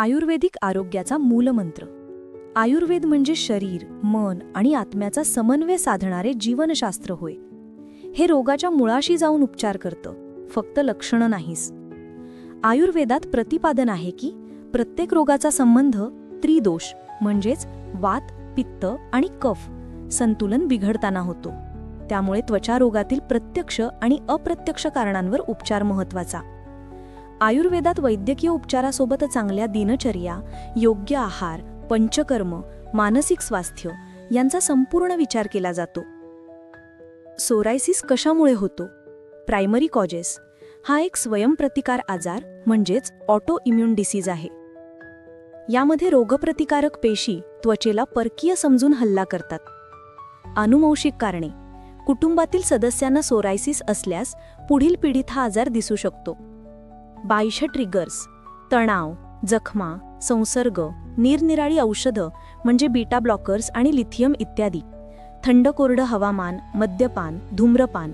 आयुर्वेदिक आरोग्याचा मूलमंत्र. आयुर्वेद म्हणजे शरीर मन आणि आत्म्याचा समन्वय साधणारे जीवनशास्त्र होय. हे रोगाच्या मुळाशी जाऊन उपचार करतं फक्त लक्षणं नाहीस. आयुर्वेदात प्रतिपादन आहे की प्रत्येक रोगाचा संबंध त्रिदोष म्हणजेच वात पित्त आणि कफ संतुलन बिघडताना होतो. त्यामुळे त्वचा रोगातील प्रत्यक्ष आणि अप्रत्यक्ष कारणांवर उपचार महत्त्वाचा आयुर्वेदात वैद्यकीय उपचारासोबत चांगल्या दिनचर्या योग्य आहार पंचकर्म मानसिक स्वास्थ्य यांचा संपूर्ण विचार केला जातो. सोरायसिस कशामुळे होतो? प्रायमरी कॉजेस हा एक स्वयंप्रतिकार आजार म्हणजेच ऑटो इम्युन डिसीज आहे. यामध्ये रोगप्रतिकारक पेशी त्वचेला परकीय समजून हल्ला करतात. अनुवंशिक कारणे कुटुंबातील सदस्यांना सोरायसिस असल्यास पुढील पिढीत हा आजार दिसू शकतो. बाह्य ट्रिगर्स तणाव जखमा संसर्ग निरनिराळी औषधं म्हणजे बीटा ब्लॉकर्स आणि लिथियम इत्यादी. थंड कोरडं हवामान मद्यपान धूम्रपान.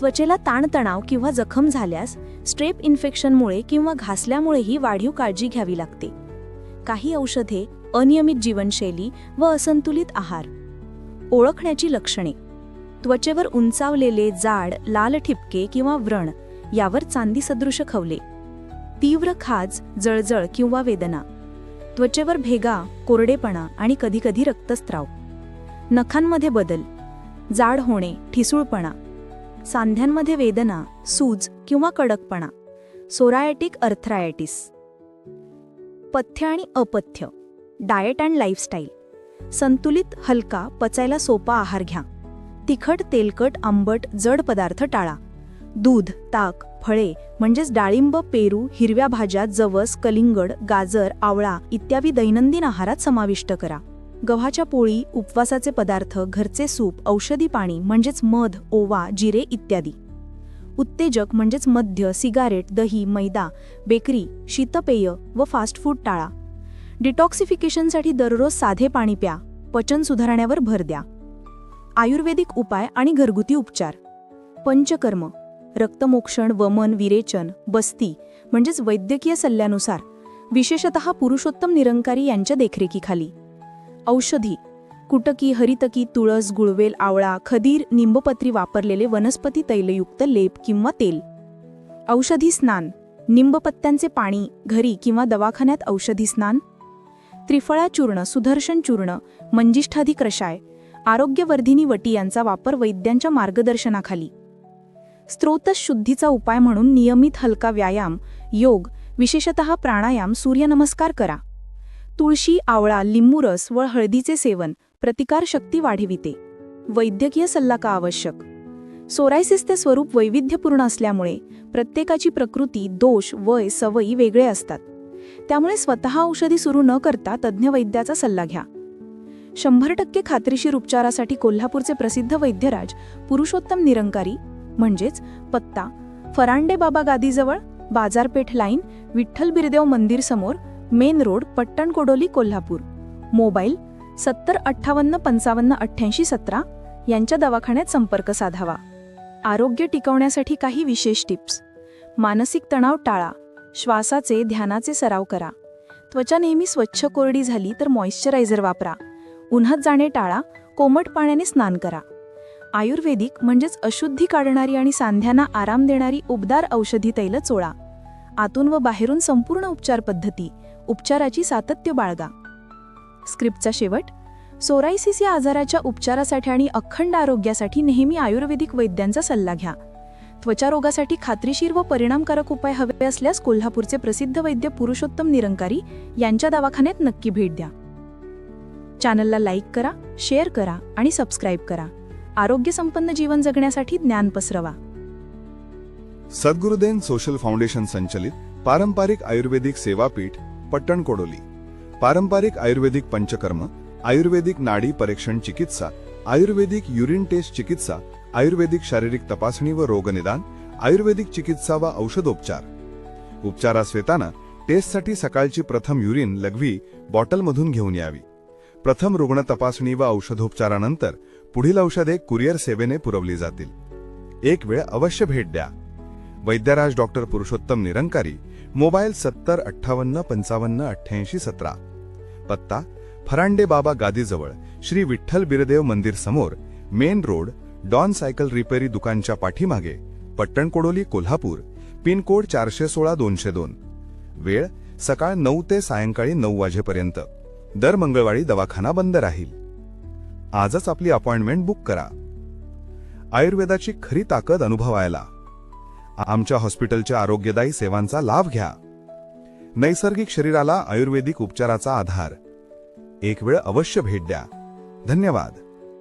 त्वचेला ताणतणाव किंवा जखम झाल्यास स्ट्रेप इन्फेक्शनमुळे किंवा घासल्यामुळेही वाढीव काळजी घ्यावी लागते. काही औषधे अनियमित जीवनशैली व असंतुलित आहार. ओळखण्याची लक्षणे. त्वचेवर उंचावलेले जाड लाल ठिपके किंवा व्रण यावर चांदी सदृश खवले. तीव्र खाज जळजळ किंवा वेदना. त्वचेवर भेगा कोरडेपणा आणि कधीकधी रक्तस्त्राव. नखांमध्ये बदल. जाड होणे ठिसूळपणा. सांध्यांमध्ये वेदना सूज किंवा कडकपणा. सोरायटिक अर्थरायटिस पथ्य आणि अपथ्य. Diet and lifestyle. संतुलित हलका पचायला सोपा आहार घ्या. तिखट तेलकट आंबट जड पदार्थ टाळा. दूध ताक फळे म्हणजेच डाळिंब पेरू हिरव्या भाज्या जवस कलिंगड गाजर आवळा इत्यादी दैनंदिन आहारात समाविष्ट करा. गव्हाच्या पोळी उपवासाचे पदार्थ घरचे सूप औषधी पाणी म्हणजेच मध ओवा जिरे इत्यादी. उत्तेजक म्हणजेच मध्य सिगारेट दही मैदा बेकरी शीतपेय व फास्ट फूड टाळा. डिटॉक्सिफिकेशनसाठी दररोज साधे पाणी प्या. पचन सुधारण्यावर भर द्या. आयुर्वेदिक उपाय आणि घरगुती उपचार. पंचकर्म. रक्तमोक्षण वमन विरेचन बस्ती म्हणजेच वैद्यकीय सल्ल्यानुसार विशेषतः पुरुषोत्तम निरंकारी यांच्या देखरेखीखाली. औषधी कुटकी हरितकी तुळस गुळवेल आवळा खदीर निंबपत्री वापरलेले वनस्पती तैलयुक्त लेप किंवा तेल. औषधी स्नान निंबपत्त्यांचे पाणी घरी किंवा दवाखान्यात औषधी स्नान. त्रिफळा चूर्ण सुदर्शन चूर्ण मंजिष्ठाधिक्रशाय आरोग्यवर्धिनी वटी यांचा वापर वैद्यांच्या मार्गदर्शनाखाली. स्त्रोतशुद्धीचा उपाय म्हणून नियमित हलका व्यायाम योग विशेषतः प्राणायाम सूर्यनमस्कार करा. तुळशी आवळा लिंबूरस व हळदीचे सेवन प्रतिकारशक्ती वाढविते. वैद्यकीय सल्ला का आवश्यक. सोरायसिसचे स्वरूप वैविध्यपूर्ण असल्यामुळे प्रत्येकाची प्रकृती दोष वय सवयी वेगळे असतात. त्यामुळे स्वतः औषधी सुरू न करता तज्ज्ञ वैद्याचा सल्ला घ्या. शंभर टक्के खात्रीशीर उपचारासाठी कोल्हापूरचे प्रसिद्ध वैद्यराज पुरुषोत्तम निरंकारी म्हणजेच पत्ता फरांडे बाबा गादीजवळ बाजारपेठ लाईन विठ्ठल बिरदेव मंदिर समोर main road Pattan Kodoli Kolhapur. Mobile सत्तर अठ्ठावन्न पंचावन्न अठ्ठ्याऐंशी सतरा यांच्या दवाखान्यात संपर्क साधावा. आरोग्य टिकवण्यासाठी काही विशेष टिप्स. मानसिक तणाव टाळा. श्वासाचे ध्यानाचे सराव करा. त्वचा नेहमी स्वच्छ कोरडी झाली तर मॉइश्चरायझर वापरा. उन्हात जाणे टाळा. कोमट पाण्याने स्नान करा. आयुर्वेदिक म्हणजेच अशुद्धी काढणारी आणि सांध्यांना आराम देणारी उबदार औषधी तैल चोळा. आतून व बाहेरून संपूर्ण उपचार पद्धती उपचाराची सातत्य बाळगा. स्क्रिप्टचा शेवट सोरायसिस या आजाराच्या उपचारासाठी आणि अखंड आरोग्यासाठी नेहमी आयुर्वेदिक वैद्यांचा सल्ला घ्या. त्वचारोगासाठी खात्रीशीर व परिणामकारक उपाय हवे असल्यास कोल्हापूरचे प्रसिद्ध वैद्य पुरुषोत्तम निरंकारी यांच्या दवाखान्यात नक्की भेट द्या. चॅनलला लाईक करा शेअर करा आणि सबस्क्राईब करा. आरोग्यसंपन्न जीवन जगण्यासाठी ज्ञान पसरवा. सद्गुरुदेन सोशल फाउंडेशन संचलित पारंपरिक आयुर्वेदिक सेवापीठ पट्टण कोडोली. पारंपरिक आयुर्वेदिक पंचकर्म आयुर्वेदिक नाडी परीक्षण चिकित्सा आयुर्वेदिक युरिन टेस्ट चिकित्सा आयुर्वेदिक शारीरिक तपासणी व रोगनिदान आयुर्वेदिक चिकित्सा व औषधोपचार. उपचारास येताना टेस्टसाठी सकाळची प्रथम युरिन लघवी बॉटलमधून घेऊन यावी. प्रथम रुग्ण तपासणी व औषधोपचारानंतर पुढील औषधे कुरिअर सेवेने पुरवली जातील. एक वेळ अवश्य भेट द्या. वैद्यराज डॉक्टर पुरुषोत्तम निरंकारी मोबाईल सत्तर अठ्ठावन्न पंचावन्न अठ्ठ्याऐंशी सतरा. पत्ता फरांडे बाबा गादीजवळ श्री विठ्ठल बिरदेव मंदिर समोर मेन रोड डॉन सायकल रिपेरी दुकानच्या पाठीमागे पट्टणकोडोली कोल्हापूर पिनकोड चारशे सोळा दोनशे दोन. वेळ सकाळ नऊ ते सायंकाळी नऊ वाजेपर्यंत. दर मंगळवारी दवाखाना बंद राहील. आजच आपली अपॉइंटमेंट बुक करा. आयुर्वेदाची खरी ताकद अनुभवायला. आमच्या हॉस्पिटलच्या आरोग्यदायी सेवांचा लाभ घ्या. नैसर्गिक शरीराला आयुर्वेदिक उपचाराचा आधार. एक वेळ अवश्य भेट द्या. धन्यवाद.